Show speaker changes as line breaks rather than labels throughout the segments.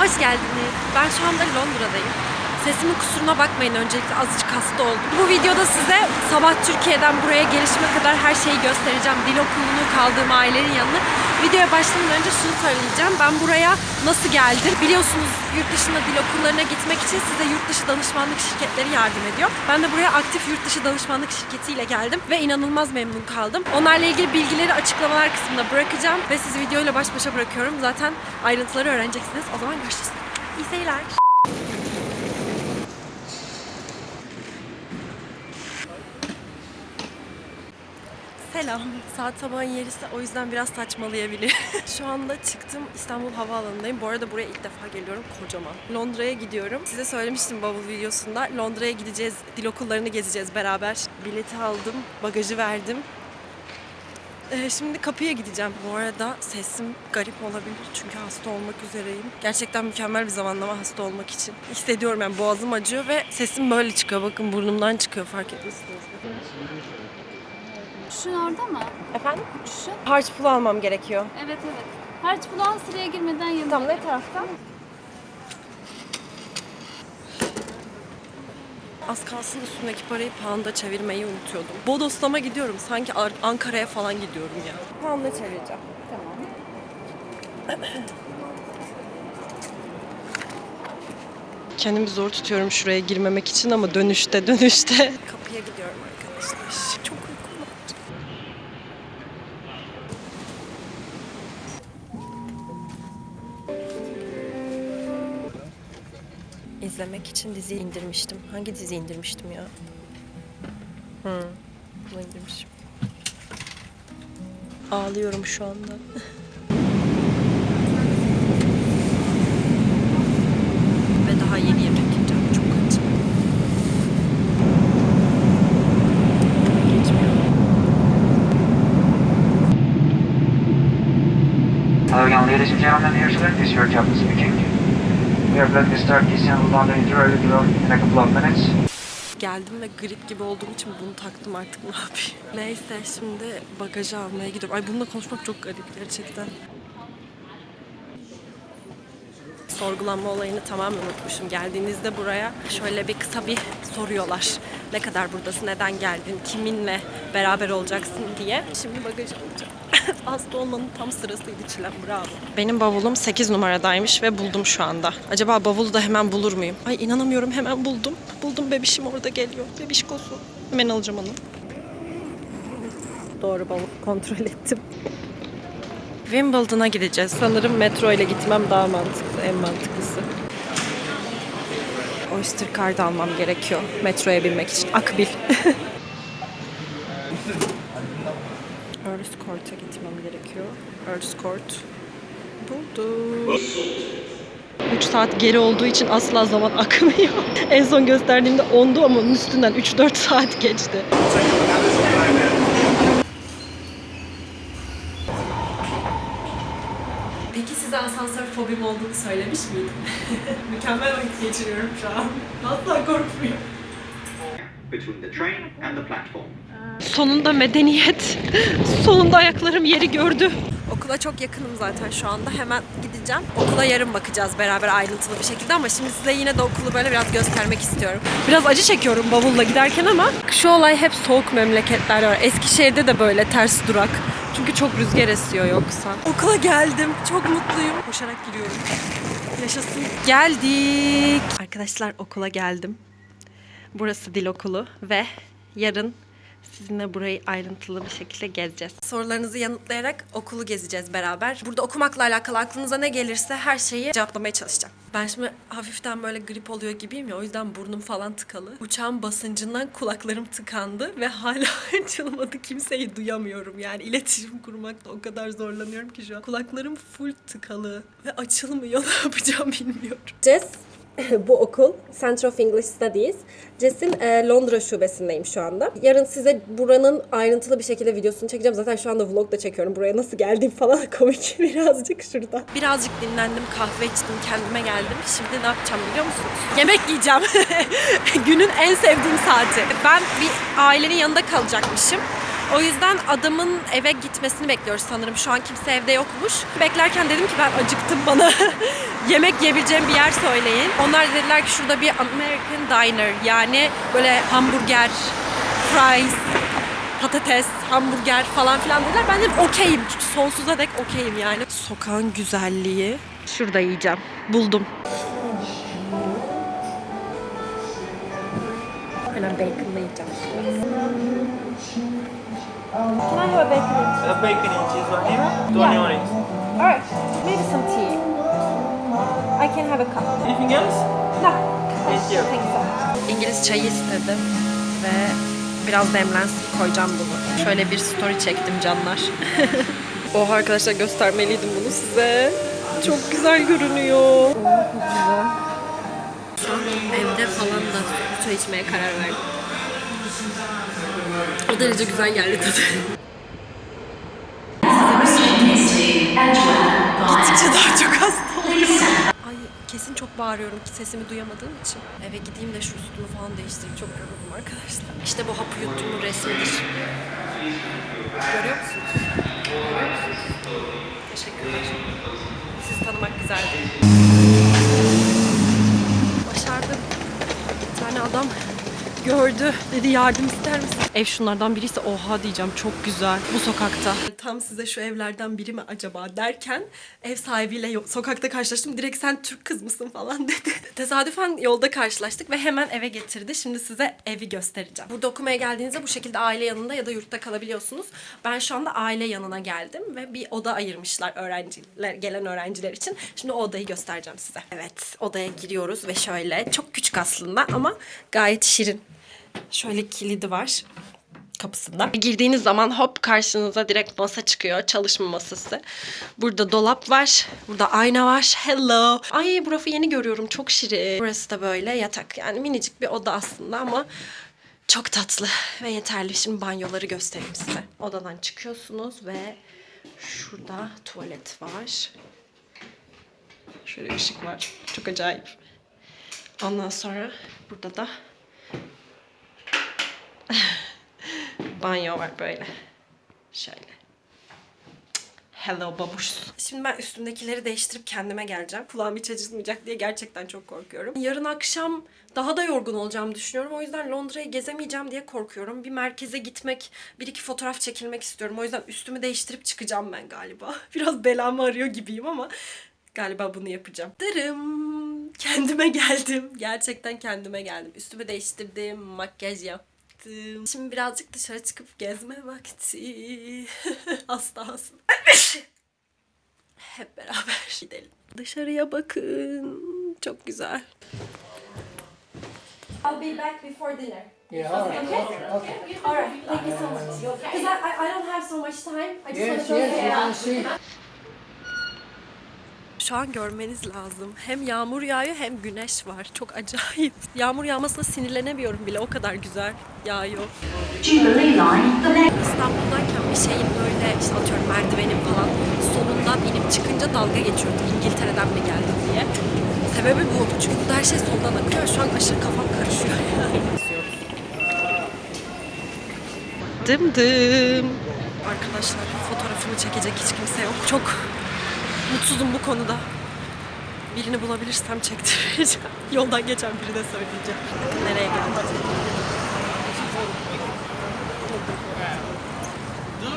Hoş geldiniz. Ben şu anda Londra'dayım. Sesimin kusuruna bakmayın öncelikle azıcık hasta oldum. Bu videoda size sabah Türkiye'den buraya gelişime kadar her şeyi göstereceğim. Dil okulunu kaldığım ailenin yanına. Videoya başlamadan önce şunu söyleyeceğim. Ben buraya nasıl geldim? Biliyorsunuz yurt dışında dil okullarına gitmek için size yurt dışı danışmanlık şirketleri yardım ediyor. Ben de buraya aktif yurt dışı danışmanlık şirketiyle geldim ve inanılmaz memnun kaldım. Onlarla ilgili bilgileri açıklamalar kısmına bırakacağım ve sizi videoyla baş başa bırakıyorum. Zaten ayrıntıları öğreneceksiniz. O zaman görüşürüz. İyi seyirler. Selam. Saat sabahın yerisi o yüzden biraz saçmalayabilir. Şu anda çıktım İstanbul Havaalanı'ndayım. Bu arada buraya ilk defa geliyorum kocaman. Londra'ya gidiyorum. Size söylemiştim bavul videosunda. Londra'ya gideceğiz. Dil okullarını gezeceğiz beraber. Bileti aldım. Bagajı verdim. Ee, şimdi kapıya gideceğim. Bu arada sesim garip olabilir çünkü hasta olmak üzereyim. Gerçekten mükemmel bir zamanlama hasta olmak için. Hissediyorum yani boğazım acıyor ve sesim böyle çıkıyor. Bakın burnumdan çıkıyor fark etmişsiniz.
Şu orada mı?
Efendim?
Şu.
Harç pulu almam gerekiyor.
Evet evet. Harç bulan sıraya girmeden yanına.
Tam ne tarafta? Az kalsın üstündeki parayı pound'a çevirmeyi unutuyordum. Bodoslama gidiyorum. Sanki Ar- Ankara'ya falan gidiyorum ya. Pound'a çevireceğim.
Tamam.
Kendimi zor tutuyorum şuraya girmemek için ama dönüşte dönüşte. Kapıya gidiyorum İzlemek için dizi indirmiştim. Hangi dizi indirmiştim ya? Hı, bunu indirmişim. Ağlıyorum şu anda. Ve daha yeni yemek yiyeceğim. Çok açım.
Hello again, ladies and gentlemen. Here's Lynn. This is your captain speaking. To start Istanbul London Interrail in a couple of minutes.
Geldim ve grip gibi olduğum için bunu taktım artık ne yapayım. Neyse şimdi bagajı almaya gidiyorum. Ay bununla konuşmak çok garip gerçekten. Sorgulanma olayını tamamen unutmuşum. Geldiğinizde buraya şöyle bir kısa bir soruyorlar. Ne kadar buradasın, neden geldin, kiminle beraber olacaksın diye. Şimdi bagajı alacağım. Hasta olmanın tam sırasıydı Çilem, bravo. Benim bavulum 8 numaradaymış ve buldum şu anda. Acaba bavulu da hemen bulur muyum? Ay inanamıyorum hemen buldum. Buldum bebişim orada geliyor. Bebişkosu. Hemen alacağım onu. Doğru bavul kontrol ettim. Wimbledon'a gideceğiz. Sanırım metro ile gitmem daha mantıklı, en mantıklısı. Oyster Card almam gerekiyor metroya binmek için. Akbil. Earls Court'a gitmem gerekiyor. Earls Court. Buldum. 3 saat geri olduğu için asla zaman akmıyor. en son gösterdiğimde 10'du ama onun üstünden 3-4 saat geçti. Peki size asansör fobim olduğunu söylemiş miydim? Mükemmel vakit geçiriyorum şu an. Asla korkmuyorum.
between the train and the platform.
Sonunda medeniyet. Sonunda ayaklarım yeri gördü. Okula çok yakınım zaten şu anda. Hemen gideceğim. Okula yarın bakacağız beraber ayrıntılı bir şekilde ama şimdi size yine de okulu böyle biraz göstermek istiyorum. Biraz acı çekiyorum bavulla giderken ama şu olay hep soğuk memleketler var. Eskişehir'de de böyle ters durak. Çünkü çok rüzgar esiyor yoksa. Okula geldim. Çok mutluyum. Koşarak gidiyorum. Yaşasın. Geldik. Arkadaşlar okula geldim. Burası dil okulu ve yarın sizinle burayı ayrıntılı bir şekilde gezeceğiz. Sorularınızı yanıtlayarak okulu gezeceğiz beraber. Burada okumakla alakalı aklınıza ne gelirse her şeyi cevaplamaya çalışacağım. Ben şimdi hafiften böyle grip oluyor gibiyim ya o yüzden burnum falan tıkalı. Uçağın basıncından kulaklarım tıkandı ve hala açılmadı. Kimseyi duyamıyorum yani iletişim kurmakta o kadar zorlanıyorum ki şu an. Kulaklarım full tıkalı ve açılmıyor. Ne yapacağım bilmiyorum. Jess bu okul Center of English Studies. CES'in e, Londra şubesindeyim şu anda. Yarın size buranın ayrıntılı bir şekilde videosunu çekeceğim. Zaten şu anda vlog da çekiyorum. Buraya nasıl geldiğim falan komik birazcık şurada. Birazcık dinlendim, kahve içtim, kendime geldim. Şimdi ne yapacağım biliyor musunuz? Yemek yiyeceğim. Günün en sevdiğim saati. Ben bir ailenin yanında kalacakmışım. O yüzden adamın eve gitmesini bekliyoruz sanırım. Şu an kimse evde yokmuş. Beklerken dedim ki ben acıktım bana yemek yiyebileceğim bir yer söyleyin. Onlar dediler ki şurada bir American Diner yani böyle hamburger, fries, patates, hamburger falan filan dediler. Ben dedim okeyim. Sonsuza dek okeyim yani. Sokağın güzelliği. Şurada yiyeceğim. Buldum. Aynen bacon'la yiyeceğim. Can I have a bacon?
A bacon and cheese one here. Two onion rings.
Alright, maybe some tea. I can have a cup.
Anything else?
No.
Thank you.
Thank you so much. İngiliz çayı istedim ve biraz demlensin koyacağım bunu. Şöyle bir story çektim canlar. Oha arkadaşlar göstermeliydim bunu size. Çok güzel görünüyor. Evde falan da çay içmeye karar verdim. O derece güzel geldi tadı. Gittikçe daha çok hasta oluyorum. Ay kesin çok bağırıyorum ki sesimi duyamadığım için. Eve gideyim de şu üstümü falan değiştireyim. Çok yoruldum arkadaşlar. İşte bu hapı yuttuğumun resmidir. Görüyor musunuz? Görüyor musunuz? Teşekkürler. Sizi tanımak güzeldi. Başardım. Bir tane adam gördü. Dedi yardım ister misin? Ev şunlardan biriyse oha diyeceğim çok güzel. Bu sokakta. Tam size şu evlerden biri mi acaba derken ev sahibiyle yo- sokakta karşılaştım. Direkt sen Türk kız mısın falan dedi. Tesadüfen yolda karşılaştık ve hemen eve getirdi. Şimdi size evi göstereceğim. Burada okumaya geldiğinizde bu şekilde aile yanında ya da yurtta kalabiliyorsunuz. Ben şu anda aile yanına geldim ve bir oda ayırmışlar öğrenciler gelen öğrenciler için. Şimdi o odayı göstereceğim size. Evet, odaya giriyoruz ve şöyle çok küçük aslında ama gayet şirin. Şöyle kilidi var kapısında. Girdiğiniz zaman hop karşınıza direkt masa çıkıyor. Çalışma masası. Burada dolap var. Burada ayna var. Hello. Ay bu rafı yeni görüyorum. Çok şirin. Burası da böyle yatak. Yani minicik bir oda aslında ama çok tatlı ve yeterli. Şimdi banyoları göstereyim size. Odadan çıkıyorsunuz ve şurada tuvalet var. Şöyle ışık var. Çok acayip. Ondan sonra burada da banyo var böyle. Şöyle. Hello babuş. Şimdi ben üstümdekileri değiştirip kendime geleceğim. Kulağım hiç acıtmayacak diye gerçekten çok korkuyorum. Yarın akşam daha da yorgun olacağımı düşünüyorum. O yüzden Londra'yı gezemeyeceğim diye korkuyorum. Bir merkeze gitmek, bir iki fotoğraf çekilmek istiyorum. O yüzden üstümü değiştirip çıkacağım ben galiba. Biraz belamı arıyor gibiyim ama galiba bunu yapacağım. Dırım. Kendime geldim. Gerçekten kendime geldim. Üstümü değiştirdim, makyaj yaptım. Şimdi birazcık dışarı çıkıp gezme vakti. hasta hasta. Hep beraber gidelim. Dışarıya bakın. Çok güzel. I'll be back before dinner.
Yeah, all right, okay, okay.
Alright, thank you so much. Because I, I, don't have so much time. I just
Yes,
want to
yes, you can see.
Şu an görmeniz lazım. Hem yağmur yağıyor hem güneş var. Çok acayip. Yağmur yağmasına sinirlenemiyorum bile. O kadar güzel yağıyor. İstanbul'dayken bir şeyin böyle işte atıyorum merdivenin falan solundan inip çıkınca dalga geçiyordum. İngiltere'den mi geldin diye. Sebebi bu oldu. Çünkü burada her şey soldan akıyor. Şu an aşırı kafam karışıyor yani. Dım dım. Arkadaşlar fotoğrafımı çekecek hiç kimse yok. Çok mutsuzum bu konuda. Birini bulabilirsem çektireceğim. Yoldan geçen birine söyleyeceğim. Bakın nereye geldim.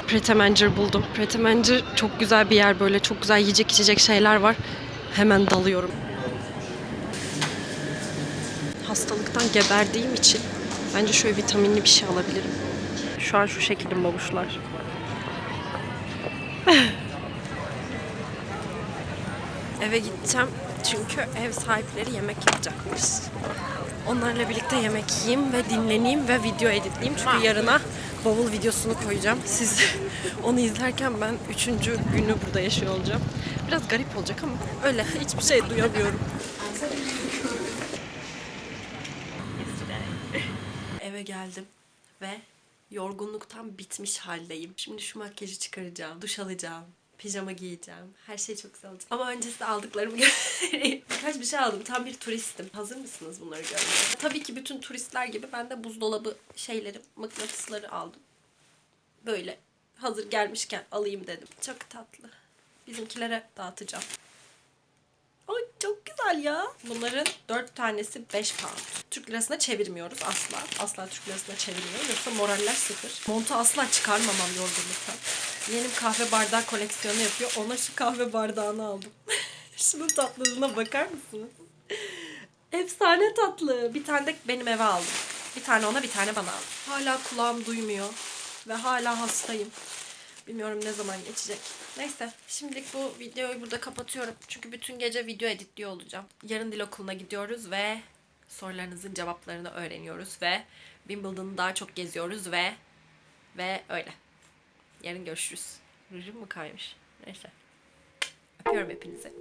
Pretemanger buldum. Pretemanger çok güzel bir yer böyle. Çok güzel yiyecek içecek şeyler var. Hemen dalıyorum. Hastalıktan geberdiğim için bence şöyle vitaminli bir şey alabilirim. Şu an şu şekilde babuşlar. Eve gideceğim çünkü ev sahipleri yemek yapacakmış. Onlarla birlikte yemek yiyeyim ve dinleneyim ve video editleyeyim. Çünkü yarına bavul videosunu koyacağım. Siz onu izlerken ben üçüncü günü burada yaşıyor olacağım. Biraz garip olacak ama öyle hiçbir şey duyamıyorum. Eve geldim ve yorgunluktan bitmiş haldeyim. Şimdi şu makyajı çıkaracağım, duş alacağım, pijama giyeceğim. Her şey çok güzel olacak. Ama öncesinde aldıklarımı göstereyim. Birkaç bir şey aldım. Tam bir turistim. Hazır mısınız bunları görmeye? Tabii ki bütün turistler gibi ben de buzdolabı şeyleri, mıknatısları aldım. böyle hazır gelmişken alayım dedim. Çok tatlı. Bizimkilere dağıtacağım. Ay çok güzel ya. Bunların 4 tanesi 5 pound. Türk lirasına çevirmiyoruz asla. Asla Türk lirasına çevirmiyoruz. Yoksa moraller sıfır. Montu asla çıkarmamam yorgunluktan. Yeğenim kahve bardağı koleksiyonu yapıyor. Ona şu kahve bardağını aldım. Şunun tatlılığına bakar mısınız? Efsane tatlı. Bir tane de benim eve aldım. Bir tane ona bir tane bana aldım. Hala kulağım duymuyor. Ve hala hastayım. Bilmiyorum ne zaman geçecek. Neyse şimdilik bu videoyu burada kapatıyorum. Çünkü bütün gece video editliyor olacağım. Yarın dil okuluna gidiyoruz ve sorularınızın cevaplarını öğreniyoruz ve Wimbledon'u daha çok geziyoruz ve ve öyle. Yarın görüşürüz. Rujum mu kaymış? Neyse. Öpüyorum hepinizi.